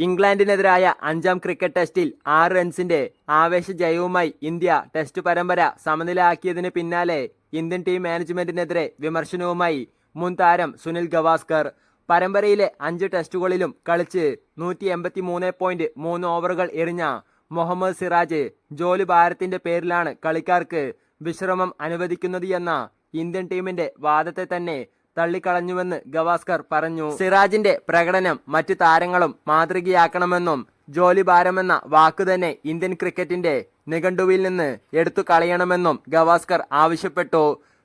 ഇംഗ്ലണ്ടിനെതിരായ അഞ്ചാം ക്രിക്കറ്റ് ടെസ്റ്റിൽ ആറ് റൺസിന്റെ ആവേശ ജയവുമായി ഇന്ത്യ ടെസ്റ്റ് പരമ്പര സമനിലയാക്കിയതിന് പിന്നാലെ ഇന്ത്യൻ ടീം മാനേജ്മെന്റിനെതിരെ വിമർശനവുമായി മുൻ താരം സുനിൽ ഗവാസ്കർ. പരമ്പരയിലെ അഞ്ച് ടെസ്റ്റുകളിലും കളിച്ച് നൂറ്റി എൺപത്തി മൂന്ന് പോയിന്റ് മൂന്ന് ഓവറുകൾ എറിഞ്ഞ മുഹമ്മദ് സിറാജ് ജോലി ഭാരത്തിന്റെ പേരിലാണ് കളിക്കാർക്ക് വിശ്രമം അനുവദിക്കുന്നത് എന്ന ഇന്ത്യൻ ടീമിന്റെ വാദത്തെ തന്നെ തള്ളിക്കളഞ്ഞുവെന്ന് ഗവാസ്കർ പറഞ്ഞു. സിറാജിന്റെ പ്രകടനം മറ്റു താരങ്ങളും മാതൃകയാക്കണമെന്നും ജോലി ഭാരമെന്ന വാക്ക് തന്നെ ഇന്ത്യൻ ക്രിക്കറ്റിന്റെ നിഘണ്ടുവിൽ നിന്ന് എടുത്തു കളയണമെന്നും ഗവാസ്കർ ആവശ്യപ്പെട്ടു.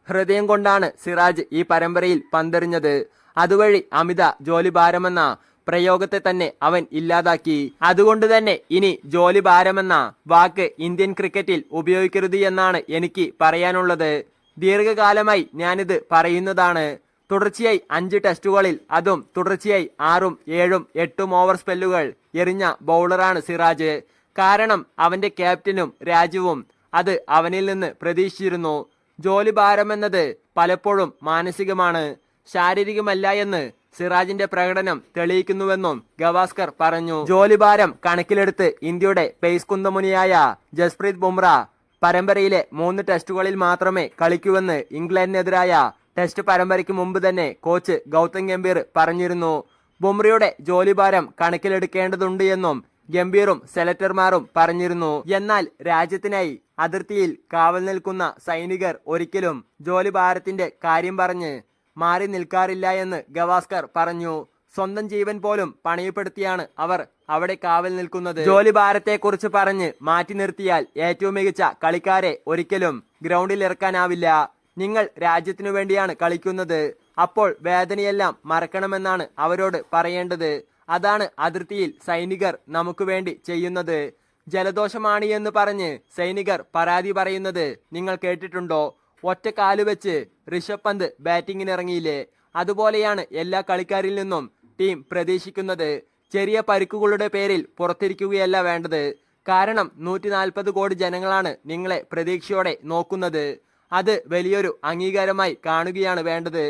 ഹൃദയം കൊണ്ടാണ് സിറാജ് ഈ പരമ്പരയിൽ പന്തെറിഞ്ഞത്. അതുവഴി അമിത ജോലി ഭാരമെന്ന പ്രയോഗത്തെ തന്നെ അവൻ ഇല്ലാതാക്കി. അതുകൊണ്ട് തന്നെ ഇനി ജോലി ഭാരമെന്ന വാക്ക് ഇന്ത്യൻ ക്രിക്കറ്റിൽ ഉപയോഗിക്കരുത് എന്നാണ് എനിക്ക് പറയാനുള്ളത്. ദീർഘകാലമായി ഞാനിത് പറയുന്നതാണ്. തുടർച്ചയായി അഞ്ച് ടെസ്റ്റുകളിൽ അതും തുടർച്ചയായി ആറും ഏഴും എട്ടും ഓവർ സ്പെല്ലുകൾ എറിഞ്ഞ ബൗളറാണ് സിറാജ്. കാരണം അവന്റെ ക്യാപ്റ്റനും രാജുവും അത് അവനിൽ നിന്ന് പ്രതീക്ഷിച്ചിരുന്നു. ജോലി ഭാരമെന്നത് പലപ്പോഴും മാനസികമാണ്. ശാരീരികമല്ല എന്ന് സിറാജിന്റെ പ്രകടനം തെളിയിക്കുന്നുവെന്നും ഗവാസ്കർ പറഞ്ഞു. ജോലിഭാരം കണക്കിലെടുത്ത് ഇന്ത്യയുടെ പേസ് കുന്തമുനിയായ ജസ്പ്രീത് ബുംറ പരമ്പരയിലെ മൂന്ന് ടെസ്റ്റുകളിൽ മാത്രമേ കളിക്കൂവെന്ന് ഇംഗ്ലണ്ടിനെതിരായ ടെസ്റ്റ് പരമ്പരയ്ക്ക് മുമ്പ് തന്നെ കോച്ച് ഗൗതം ഗംഭീർ പറഞ്ഞിരുന്നു. ബുംറയുടെ ജോലിഭാരം കണക്കിലെടുക്കേണ്ടതുണ്ട് എന്നും ഗംഭീറും സെലക്ടർമാരും പറഞ്ഞിരുന്നു. എന്നാൽ രാജ്യത്തിനായി അതിർത്തിയിൽ കാവൽ നിൽക്കുന്ന സൈനികർ ഒരിക്കലും ജോലിഭാരത്തിന്റെ കാര്യം പറഞ്ഞ് മാറി നിൽക്കാറില്ല എന്ന് ഗവാസ്കർ പറഞ്ഞു. സ്വന്തം ജീവൻ പോലും പണയപ്പെടുത്തിയാണ് അവർ അവിടെ കാവൽ നിൽക്കുന്നത്. ജോലി ഭാരത്തെക്കുറിച്ച് പറഞ്ഞ് മാറ്റി നിർത്തിയാൽ ഏറ്റവും മികച്ച കളിക്കാരെ ഒരിക്കലും ഗ്രൗണ്ടിൽ ഇറക്കാനാവില്ല നിങ്ങൾ രാജ്യത്തിനു വേണ്ടിയാണ് കളിക്കുന്നത്. അപ്പോൾ വേദനയെല്ലാം മറക്കണമെന്നാണ് അവരോട് പറയേണ്ടത്. അതാണ് അതിർത്തിയിൽ സൈനികർ നമുക്ക് വേണ്ടി ചെയ്യുന്നത്. ജലദോഷമാണ് എന്ന് പറഞ്ഞ് സൈനികർ പരാതി പറയുന്നത് നിങ്ങൾ കേട്ടിട്ടുണ്ടോ? ഒറ്റ കാൽ വെച്ച് ഋഷഭ് പന്ത് ബാറ്റിങ്ങിനിറങ്ങിയില്ലേ? അതുപോലെയാണ് എല്ലാ കളിക്കാരിൽ നിന്നും ടീം പ്രതീക്ഷിക്കുന്നത്. ചെറിയ പരിക്കുകളുടെ പേരിൽ പുറത്തിരിക്കുകയല്ല വേണ്ടത്. കാരണം നൂറ്റി കോടി ജനങ്ങളാണ് നിങ്ങളെ പ്രതീക്ഷയോടെ നോക്കുന്നത്. അത് വലിയൊരു അംഗീകാരമായി കാണുകയാണ് വേണ്ടത്.